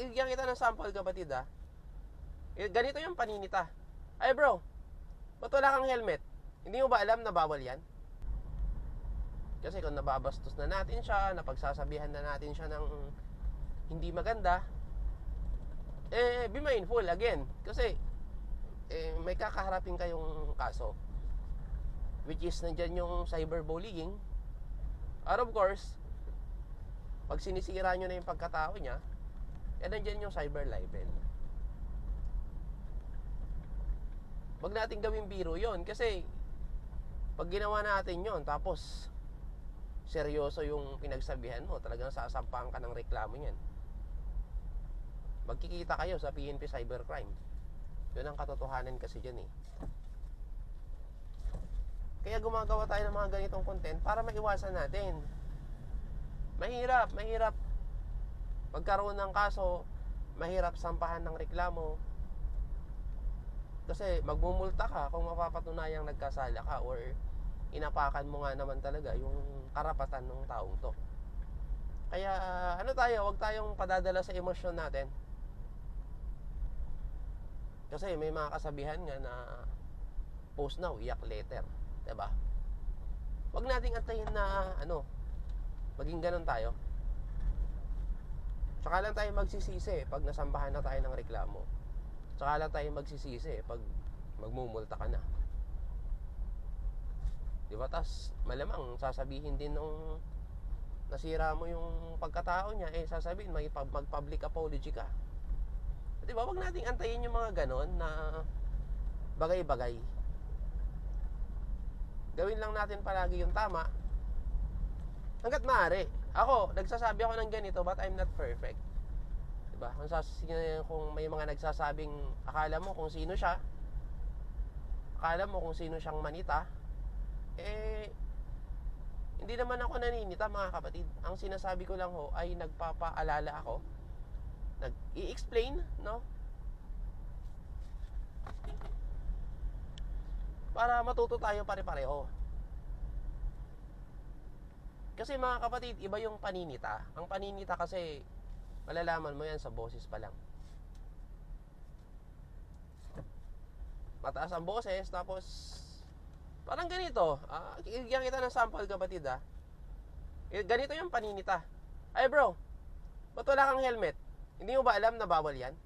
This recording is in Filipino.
Bigyan kita ng sample kapatid ah. Eh, Ganito yung paninita. Ay bro, ba't wala kang helmet? Hindi mo ba alam na bawal yan? Kasi kung nababastos na natin siya, napagsasabihan na natin siya ng hindi maganda, eh, be mindful again. Kasi, eh, may kakaharapin kayong kaso. Which is, nandyan yung cyberbullying. Or of course, pag sinisira nyo na yung pagkatao niya, eh, nandyan yung cyber libel. Wag natin gawing biro yon kasi pag ginawa natin yon tapos seryoso yung pinagsabihan mo, talagang sasampahan ka ng reklamo niyan. Magkikita kayo sa PNP Cybercrime. Yun ang katotohanan kasi dyan eh. Kaya gumagawa tayo ng mga ganitong content para maiwasan natin. Mahirap, mahirap magkaroon ng kaso, mahirap sampahan ng reklamo. Kasi magmumulta ka kung mapapatunayang nagkasala ka or inapakan mo nga naman talaga yung karapatan ng taong to. Kaya ano tayo, wag tayong padadala sa emosyon natin. Kasi may mga kasabihan nga na post now, iyak later. 'Di ba? Wag nating antayin na ano, maging ganun tayo. Tsaka lang tayo magsisisi pag nasambahan na tayo ng reklamo. Tsaka lang tayo magsisisi pag magmumulta ka na. Di ba? Tas malamang sasabihin din nung nasira mo yung pagkatao niya, eh sasabihin may mag-public apology ka. Di ba? Wag nating antayin yung mga ganon na bagay-bagay. Gawin lang natin palagi yung tama. Hanggat maaari. Ako, nagsasabi ako ng ganito but I'm not perfect. Diba? Kung, sas- kung may mga nagsasabing akala mo kung sino siya, akala mo kung sino siyang manita, eh, hindi naman ako naninita mga kapatid. Ang sinasabi ko lang ho ay nagpapaalala ako. Nag-i-explain, no? Para matuto tayo pare-pareho. Kasi mga kapatid, iba yung paninita. Ang paninita kasi, malalaman mo yan sa boses pa lang. Mataas ang boses, tapos parang ganito. Ah, bigyan kita ng sample kapatid ah. Eh, Ganito yung paninita. Ay bro, ba't wala kang helmet? Hindi mo ba alam na bawal yan?